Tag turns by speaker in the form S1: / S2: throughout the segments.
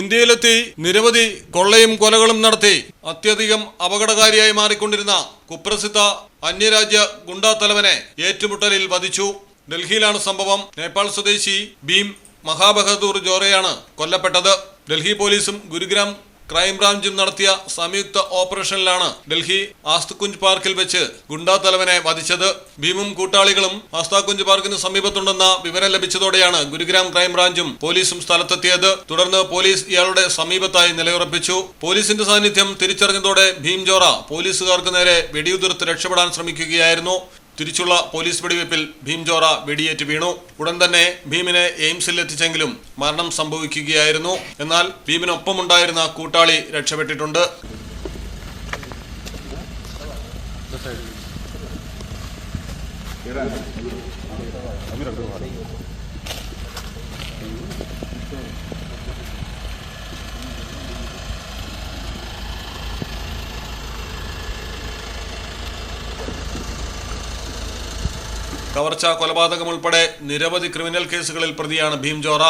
S1: ഇന്ത്യയിലെത്തി നിരവധി കൊള്ളയും കൊലകളും നടത്തി അത്യധികം അപകടകാരിയായി മാറിക്കൊണ്ടിരുന്ന കുപ്രസിദ്ധ അന്യരാജ്യ ഗുണ്ടാത്തലവനെ ഏറ്റുമുട്ടലിൽ വധിച്ചു. ഡൽഹിയിലാണ് സംഭവം. നേപ്പാൾ സ്വദേശി ഭീം മഹാബഹദൂർ ജോറയാണ് കൊല്ലപ്പെട്ടത്. ഡൽഹി പോലീസും ഗുരുഗ്രാം ക്രൈംബ്രാഞ്ചും നടത്തിയ സംയുക്ത ഓപ്പറേഷനിലാണ് ഡൽഹി ആസ്തുകുഞ്ച് പാർക്കിൽ വെച്ച് ഗുണ്ടാ തലവനെ വധിച്ചത്. ഭീമും കൂട്ടാളികളും ആസ്താകുഞ്ച് പാർക്കിന് സമീപത്തുണ്ടെന്ന വിവരം ലഭിച്ചതോടെയാണ് ഗുരുഗ്രാം ക്രൈംബ്രാഞ്ചും പോലീസും സ്ഥലത്തെത്തിയത്. തുടർന്ന് പോലീസ് ഇയാളുടെ സമീപത്തായി നിലയുറപ്പിച്ചു. പോലീസിന്റെ സാന്നിധ്യം തിരിച്ചറിഞ്ഞതോടെ ഭീം ജോറ പോലീസുകാർക്ക് നേരെ വെടിയുതിർത്ത് രക്ഷപ്പെടാൻ ശ്രമിക്കുകയായിരുന്നു. തിരിച്ചുള്ള പോലീസ് വെടിവയ്പിൽ ഭീം ജോറ വെടിയേറ്റ് വീണു. ഉടൻ തന്നെ ഭീമിനെ എയിംസിൽ എത്തിച്ചെങ്കിലും മരണം സംഭവിക്കുകയായിരുന്നു. എന്നാൽ ഭീമിനൊപ്പമുണ്ടായിരുന്ന കൂട്ടാളി രക്ഷപ്പെട്ടിട്ടുണ്ട്. കവർച്ച കൊലപാതകം ഉൾപ്പെടെ നിരവധി ക്രിമിനൽ കേസുകളിൽ പ്രതിയാണ് ഭീം ജോറ.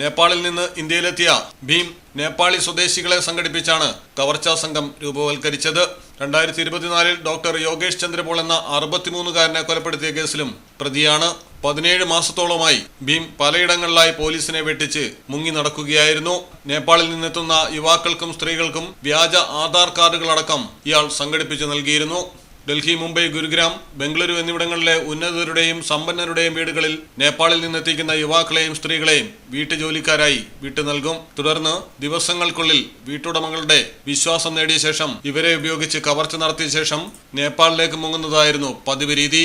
S1: നേപ്പാളിൽ നിന്ന് ഇന്ത്യയിലെത്തിയ ഭീം നേപ്പാളി സ്വദേശികളെ സംഘടിപ്പിച്ചാണ് കവർച്ചാ സംഘം രൂപവൽക്കരിച്ചത്. രണ്ടായിരത്തി ഇരുപത്തിനാലിൽ ഡോക്ടർ യോഗേഷ് ചന്ദ്രപോൾ എന്ന അറുപത്തിമൂന്നുകാരനെ കൊലപ്പെടുത്തിയ കേസിലും പ്രതിയാണ്. പതിനേഴ് മാസത്തോളമായി ഭീം പലയിടങ്ങളിലായി പോലീസിനെ വെട്ടിച്ച് മുങ്ങി നടക്കുകയായിരുന്നു. നേപ്പാളിൽ നിന്നെത്തുന്ന യുവാക്കൾക്കും സ്ത്രീകൾക്കും വ്യാജ ആധാർ കാർഡുകളടക്കം ഇയാൾ സംഘടിപ്പിച്ചു നൽകിയിരുന്നു. ഡൽഹി മുംബൈ ഗുരുഗ്രാം ബംഗളൂരു എന്നിവിടങ്ങളിലെ ഉന്നതരുടെയും സമ്പന്നരുടെയും വീടുകളിൽ നേപ്പാളിൽ നിന്നെത്തിക്കുന്ന യുവാക്കളെയും സ്ത്രീകളെയും വീട്ടുജോലിക്കാരായി വിട്ടു നൽകും. തുടർന്ന് ദിവസങ്ങൾക്കുള്ളിൽ വീട്ടുടമകളുടെ വിശ്വാസം നേടിയ ശേഷം ഇവരെ ഉപയോഗിച്ച് കവർച്ച നടത്തിയ ശേഷം നേപ്പാളിലേക്ക് മുങ്ങുന്നതായിരുന്നു പതിവ് രീതി.